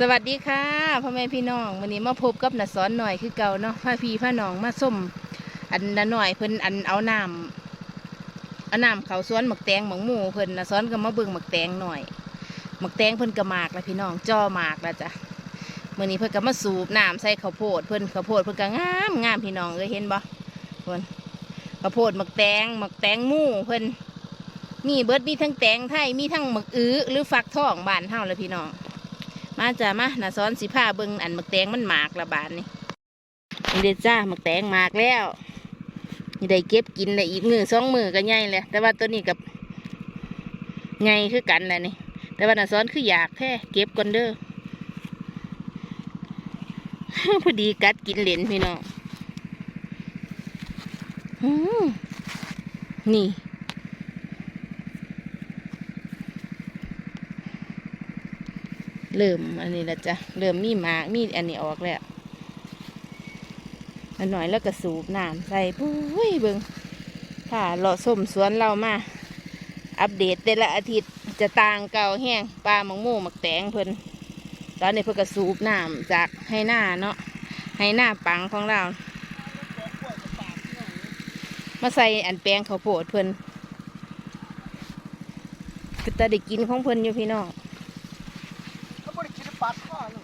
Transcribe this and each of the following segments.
สวัสดีค่ะพ่อแม่พี่น้องวันนี้มาพบกับนัสอนหน่อยคือเก่าเนาะพาพี่พาน้องมาส้มอันนหน่อยเพิ่นอันเอาน้ำเอาน้ำเขาสวนหมักแตงหมักหมูเพิ่นนัสอนก็มาเบิ่งหมักแตงหน่อยหมักแตงเพิ่นก็หมากแล้วพี่น้องจ่อหมากแล้วจ้ะมื่อนี้เพิ่นก็มาสูบน้ำใส่ข้าวโพดเพิ่นข้าวโพดเพิ่นก็งามงามพี่น้องเอ้ยเห็นบ่เพิ่นข้าวโพดหมักแตงหมักแตงหมูเพิ่นมีเบิร์ดมีทั้งแตงไทยมีทั้งหมักอื้อหรือฟักทองบ้านเฮาเลยพี่น้อง มาจ้ามาน่ะซ้อนสิผ้าเบิงอันหมักแตงมันหมากละบานนี่นี่เด็ดจ้าหมักแตงหมากแล้วนี่ได้เก็บกินได้อีกมือสองมือก็ใหญ่เลยแต่ว่าตัวนี้กับใหญ่คือกันแหละนี่ แต่ว่าน่ะซ้อนคืออยากแท้เก็บก่อนเด้อพอดีกัดกินเหรนพี่น้องนี่ เริ่มอันนี้ละจ้ะเริ่มมีหมากมีอันนี้ออกแล้วอันหน่อยแล้วก็สูบน้ำใส่ปุ้ยเบิงค่ะเลาะส้มสวนเรามา อัปเดตแต่ละอาทิตย์จะต่างเก่าแห้งปลาหมังมูหมักแตงเพิ่นตอนนี้เพิ่นก็สูบน้ำจากให้หน้าเนาะให้หน้าปังของเรา มาใส่อันแปลงข้าวโพดเพิ่นคือแต่ได้กินของเพิ่นอยู่พี่น้อง เขาบริคิดปัดข้อเลย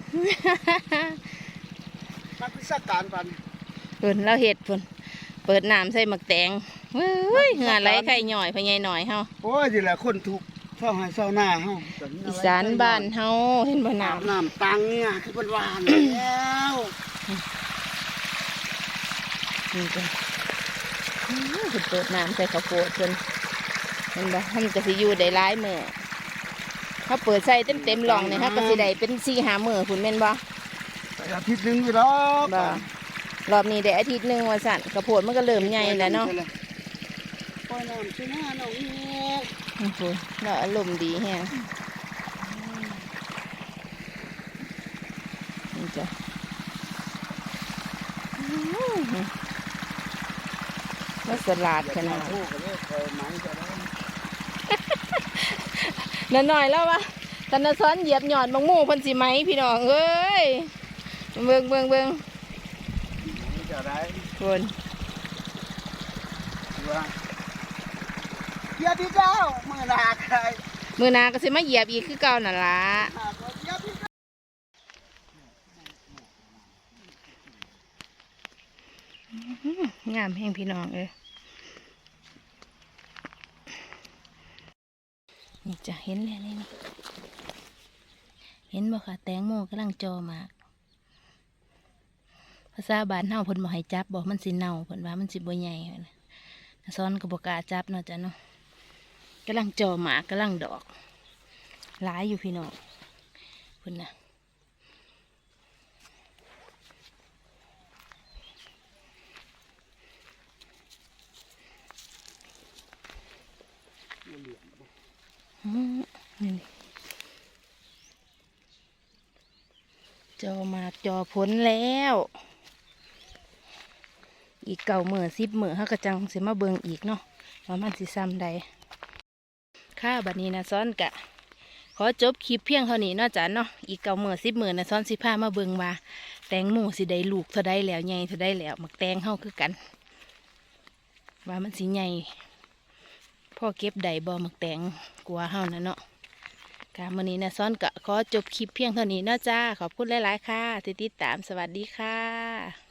นักวิชาการปันเพิ่นเราเห็ดเพิ่นเปิดน้ำใส่หมักแตงเฮ้ยเหงื่อไหลไข่หน่อยพะยายหน่อยเฮาโอ้ยนี่แหละคนถูกเศร้าให้เศร้าหน้าเฮาอีสานบ้านเฮาเห็นบ่น้น้ำน้ำตังเนี่ยคือเป็นหวานแล้วำนี่จ้ะอื้อเพิ่นเปิดน้ำใส่ข้าวโพดเพิ่นเห็นบ่มันก็สิอยู่ได้หลายมื้อ เขาเปิดใส่เต็มเต็มๆหลองเนี่ยเขาก็สิได้เป็นสี่ห้ามื้อพุ่นแม่นบ่ไปอาทิตย์หนึงอยู่ดอกบ่รอบนี้ได้อาทิตย์หนึงว่าสั่นข้าวโพดมันก็เริ่มใหญ่แล้วเนาะปล่อยน้ำใช่หน้าน้องเนี่ยโอ้โหเราอารมณ์ดีแฮงนี่จ้ะอื้อหือว่าสลัดขนาดพูดกั นเลยคอยหมันจะได้นั่นหน่อยแล้ววะตอนนั้นซ้อนเหยียบหยอดมังมูเพันสิไหมพี่น้องเอ้ยเบิ่งเบิ่งเบิ่งหมันจะได้คนว่าเดี๋ยวพี่เจ้ามือหนาใครมือหนาก็สิมาเหยียบอีกคือเก่านั่นล่ะหากว่าเดี๋ยวพี่เจ้างามแห่งพี่น้องเอ้ย นี่จะเห็นเลยนี่นเห็นบ่ค่ะ แตงโมกำลังจอหมากภาษาบ้านเฮาเพิ่นบ่ให้จับบ่มันสิเน่าเพิ่นว่ามันสิบ่ใหญ่ซ้อนก็บ่กล้าจับเนาะจ้ะเนาะกำลังจอหมากกำลังดอกหลายอยู่พี่น้องเพิ่นน่ะอืมนี่ นี่จอมาจอผลแล้ว อีกเก่าเหมือสิบเหมือเขากระจังเสมาเบิงอีกเนาะว่ามันสิซ้ำใดค่ะบัดนี้นะซ้อนกะ ขอจบคลิปเพียงเท่านี้นาจ้ะเนาะอีกเก่าเหมือสิบเหมือนะซ้อนสิพามาเบิงว่าแตงโมสิได้ลูกเท่าใดแล้วใหญ่เท่าใดแล้วมักแตงเฮาคือกัน ว่ามันสิใหญ่ พ่อเก็บได้บ่หมักแตงกลัวเฮานะเนาะค่ะมื้อนี้นะซ้อนกะขอจบคลิปเพียงเท่านี้เนาะจ้า ขอบคุณหลาย ๆ ค่ะที่ติดตามสวัสดีค่ะ